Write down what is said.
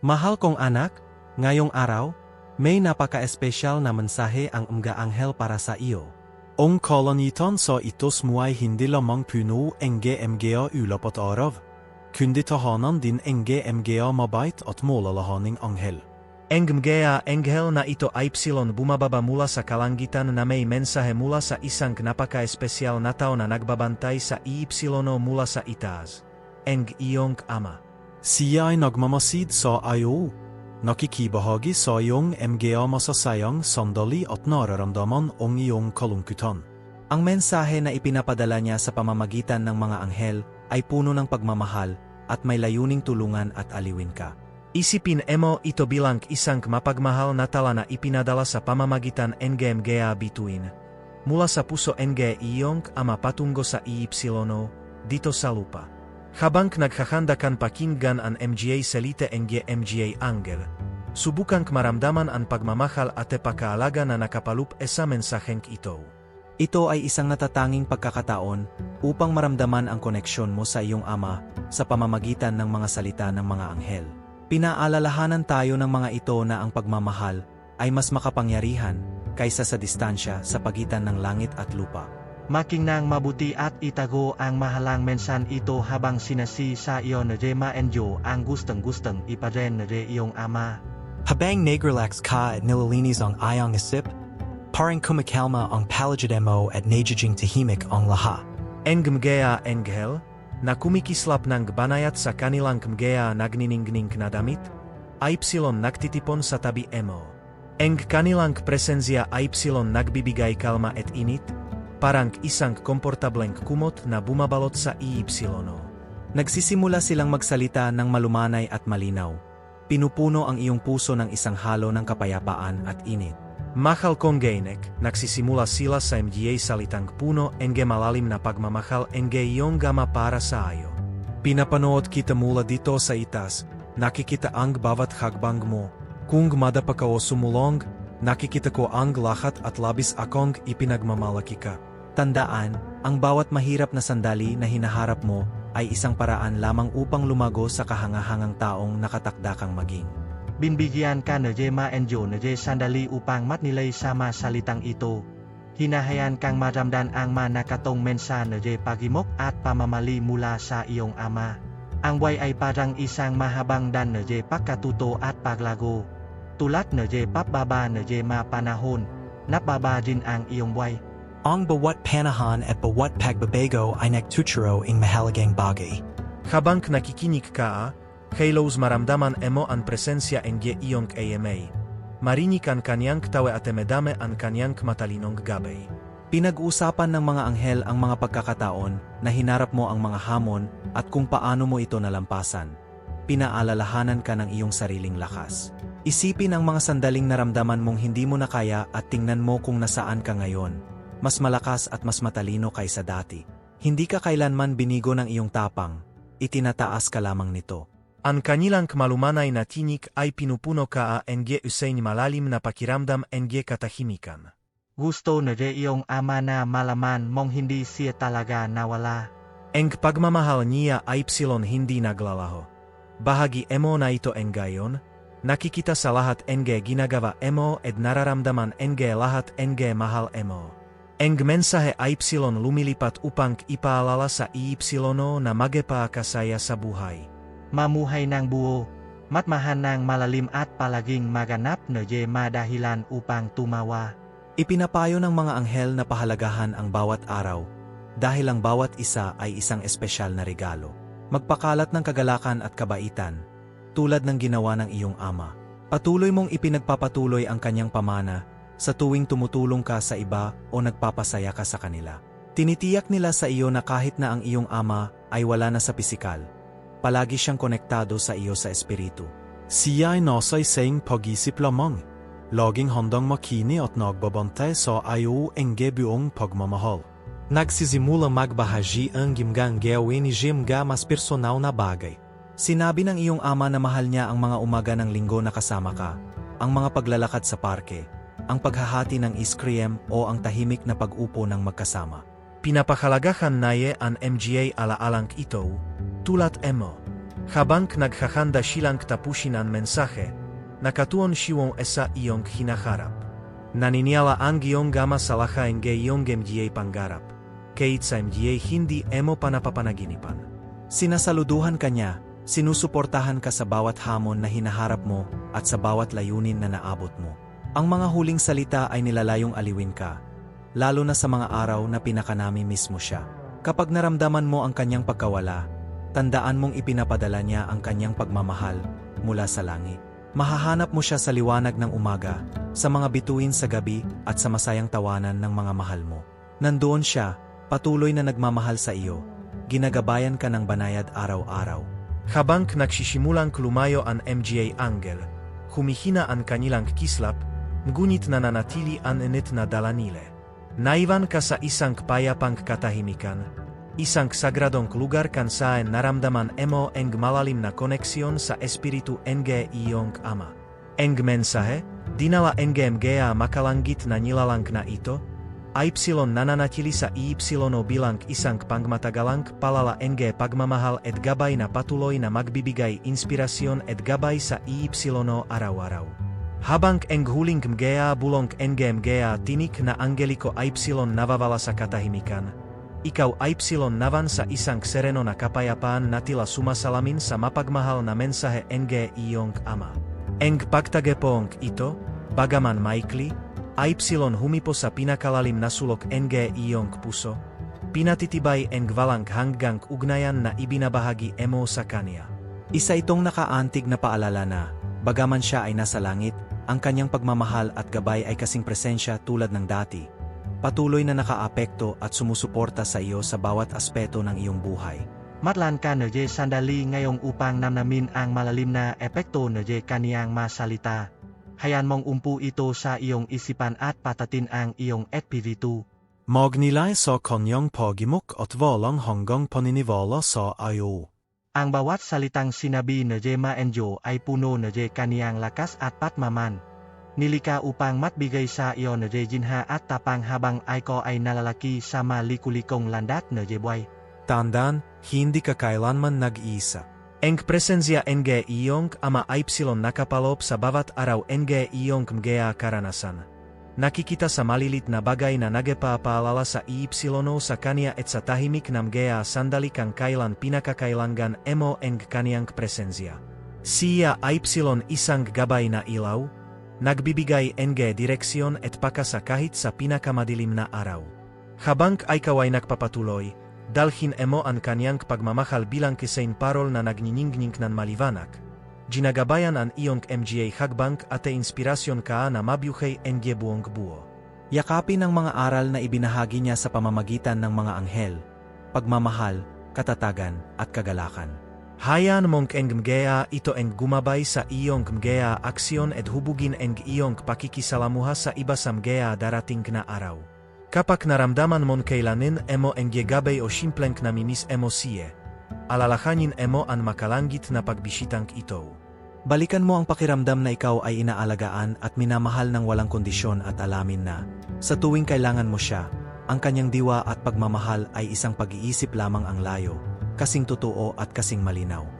Mahal kong anak, ngayong araw, may napaka-espesyal na mensahe ang mga anghel para sa iyo. Ang koloniton sa ito smuay hindi lamang puno ang GMGA ulapot araw. Kundi tahanan din ang GMGA mabait at mulalahaning anghel. Eng mga anghel na ito ay bumababa mula sa kalangitan na may mensahe mula sa isang napaka-espesyal na tao na nagbabantay sa iipsilono mula sa itaas. Eng iyong ama. Siya ay nagmamasid sa iyo. Nakikibahagi sa iyong MGA masasayang sandali at nararamdaman ang iyong kalungkutan. Ang mensahe na ipinapadala niya sa pamamagitan ng mga anghel ay puno ng pagmamahal at may layuning tulungan at aliwin ka. Isipin emo ito bilang isang mapagmahal na tala na ipinadala sa pamamagitan NGMGA bituin. Mula sa puso NG iyong ama patungo sa iipsilono, dito sa lupa. Habang naghahandakan pakinggan ang MGA salite NG MGA Angel, subukang maramdaman ang pagmamahal at pagkaalaga na nakapalup sa mensaheng ito. Ito ay isang natatanging pagkakataon upang maramdaman ang koneksyon mo sa iyong ama sa pamamagitan ng mga salita ng mga anghel. Pinaalalahanan tayo ng mga ito na ang pagmamahal ay mas makapangyarihan kaysa sa distansya sa pagitan ng langit at lupa. Makinang mabuti at itago ang mahalang mensan ito habang sinasi sa iyo na Rema Enjo ang gustang-gustang iparen na re iyong ama. Habang nagrelax ka at nililinis ang ayang isip, parang kumakalma ang palagidemo at najijing tahimik ang laha. Engmgea Engel, na kumikislap ng banayat sa kanilang kmgea nagniningning na damit, ay nagtitipon sa tabi emo. Eng kanilang presensya ay nagbibigay kalma et init, parang isang komportableng kumot na bumabalot sa iipsilono. Nagsisimula silang magsalita ng malumanay at malinaw. Pinupuno ang iyong puso ng isang halo ng kapayapaan at init. Mahal kong gainek, nagsisimula sila sa MGA salitang puno enge malalim na pagmamahal enge iyong gama para sa ayo. Pinapanood kita mula dito sa itas, nakikita ang bawat hagbang mo. Kung madapa ka o sumulong, nakikita ko ang lahat at labis akong ipinagmamalaki ka. Tandaan, ang bawat mahirap na sandali na hinaharap mo ay isang paraan lamang upang lumago sa kahangahangang taong nakatakdakang maging. Binbigyan ka na Jema Enjo na Je sandali upang matnilay sama salitang ito. Hinahayan kang maramdan ang manakatong mensa na pagimok at pamamali mula sa iyong ama. Ang way ay parang isang mahabang dan na pagkatuto at paglago. Tulat na Je papbaba na Je panahon, napaba din ang iyong way. Ang bawat panahan at bawat pagbabago ay nagtuturo ng mahalagang bagay. Habang nakikinig ka, Halos maramdaman emo ang presensya ng iyong AMA. Marinig ang kanyang tawe at medame ang kanyang matalinong gabay. Pinag-usapan ng mga anghel ang mga pagkakataon na hinarap mo ang mga hamon at kung paano mo ito nalampasan. Pinaalalahanan ka ng iyong sariling lakas. Isipin ang mga sandaling naramdaman mong hindi mo na kaya at tingnan mo kung nasaan ka ngayon. Mas malakas at mas matalino kaysa dati. Hindi ka kailanman binigo ng iyong tapang. Itinataas ka lamang nito. Ang kanilang malumanay na tinik ay pinupuno ka a NG Usain malalim na pakiramdam NG katahimikan. Gusto na iyong ama na malaman mong hindi siya talaga nawala. Eng pagmamahal niya ay psilon hindi naglalaho. Bahagi emo na ito engayon, nakikita sa lahat NG ginagawa emo ed nararamdaman NG lahat NG mahal emo. Eng mensahe ay psilon lumilipat upang ipaalala sa iipsilono na magepa kasaya sa buhay mamuhay ng buo, matmahan ng malalim at palaging maganap na yema dahilan upang tumawa. Ipinapayo ng mga anghel na pahalagahan ang bawat araw dahil ang bawat isa ay isang espesyal na regalo. Magpakalat ng kagalakan at kabaitan, tulad ng ginawa ng iyong ama. Patuloy mong ipinagpapatuloy ang kanyang pamana sa tuwing tumutulong ka sa iba o nagpapasaya ka sa kanila. Tinitiyak nila sa iyo na kahit na ang iyong ama ay wala na sa pisikal, palagi siyang konektado sa iyo sa espiritu. Siya ay nasa isang pag-isip lamang. Laging handang makini at nagbabantay sa iyo ang buong pagmamahal. Nagsisimula magbahaji ang gimgang gawin ni Jimga mas personal na bagay. Sinabi ng iyong ama na mahal niya ang mga umaga ng linggo na kasama ka, ang mga paglalakad sa parke, ang paghahati ng ice-cream o ang tahimik na pag-upo ng magkasama. Pinapahalagahan naye ang MGA alaalang ito, Tulat emo. Habang naghahanda silang tapusin ang mensahe, nakatuon siwong esa iyong hinaharap. Naniniala ang iyong gama sa lahain ge iyong MDA pangarap. Kahit sa MDA hindi emo panapapanaginipan. Sinasaluduhan ka niya, sinusuportahan ka sa bawat hamon na hinaharap mo at sa bawat layunin na naabot mo. Ang mga huling salita ay nilalayong aliwin ka, lalo na sa mga araw na pinakanami mismo siya. Kapag naramdaman mo ang kanyang pagkawala, tandaan mong ipinapadala niya ang kanyang pagmamahal mula sa langit. Mahahanap mo siya sa liwanag ng umaga, sa mga bituin sa gabi at sa masayang tawanan ng mga mahal mo. Nandoon siya, patuloy na nagmamahal sa iyo, ginagabayan ka ng banayad araw-araw. Habang nagsisimulang lumayo ang MGA Angel, humihina ang kanilang kislap, ngunit nananatili ang init na dala nila. Naiwan ka sa isang payapang katahimikan, isang sagradong lugar kan saan naramdaman emo eng malalim na koneksyon sa espiritu NG iyong ama. Eng mensahe, dinala NGMGA makalanggit na nilalang na ito, ay nananatili sa iypsilono bilang isang pangmatagalang palala NG pagmamahal et gabay na patuloy na magbibigay inspirasyon et gabay sa iypsilono araw-araw. Habang eng huling mgea bulong NG mgea tinik na angeliko ipsilon navavala sa katahimikan, ikaw ipsilon navan sa isang sereno na kapayapaan na tila sumasalamin sa mapagmahal na mensahe NG iyong ama. Eng pagtagepong ito, bagaman maikli, Ipsilon humipo sa pinakalalim na sulok NG iyong puso, pinatitibay eng valang hanggang ugnayan na ibinabahagi emo sa kanya. Isa itong nakaantig na paalala na, bagaman siya ay nasa langit, ang kanyang pagmamahal at gabay ay kasing presensya tulad ng dati. Patuloy na nakaapekto at sumusuporta sa iyo sa bawat aspeto ng iyong buhay. Matlan ka nerje sandali ngayong upang namnamin ang malalim na epekto nerje kaniyang masalita. Hayan mong umpu ito sa iyong isipan at patatin ang iyong FPV2. Magnilay sa kanyang pagimok at walang hanggang paniniwala sa iyo. Ang bawat salitang sinabi ni Jema Enjo ay puno ni Je kaniyang lakas at patmaman. Nilika upang matbigay sa iyo ni Je Jinha at tapang habang ay ko ay nalalaki sa malikulikong landat ni Je Buay. Tandaan, hindi ka kailanman nag-iisa. Eng presensya NG iyong ama ipsilon nakapalop sa bawat araw NG iyong mgea karanasan. Nakikita sa malilit na bagay na nagepapaalala sa ipsilono sa kanya et sa tahimik na mgea sandali kang kailan pinakakailangan emo eng kanyang presensya. Siya ipsilon isang gabay na ilaw, nagbibigay NG direksyon et pakasa kahit sa pinakamadilim na araw. Habang ay kaway nagpapatuloy, dalhin emo ang kanyang pagmamahal bilang kisain parol na nagniningning ng maliwanag. Ginagabayan ang iyong MGA hagbang at inspirasyon ka na mabyuhay NG buong buo. Yakapin ang mga aral na ibinahagi niya sa pamamagitan ng mga anghel, pagmamahal, katatagan, at kagalakan. Hayan mong eng mgea ito eng gumabay sa iyong mgea aksyon et hubugin eng iyong pakikisalamuha sa iba sa mgea darating na araw. Kapag naramdaman mon kailanin emo eng gabay o simpleng na mimis emosye, alalahanin emo ang makalangit na pagbisitang ito. Balikan mo ang pakiramdam na ikaw ay inaalagaan at minamahal ng walang kondisyon at alamin na, sa tuwing kailangan mo siya, ang kanyang diwa at pagmamahal ay isang pag-iisip lamang ang layo, kasing totoo at kasing malinaw.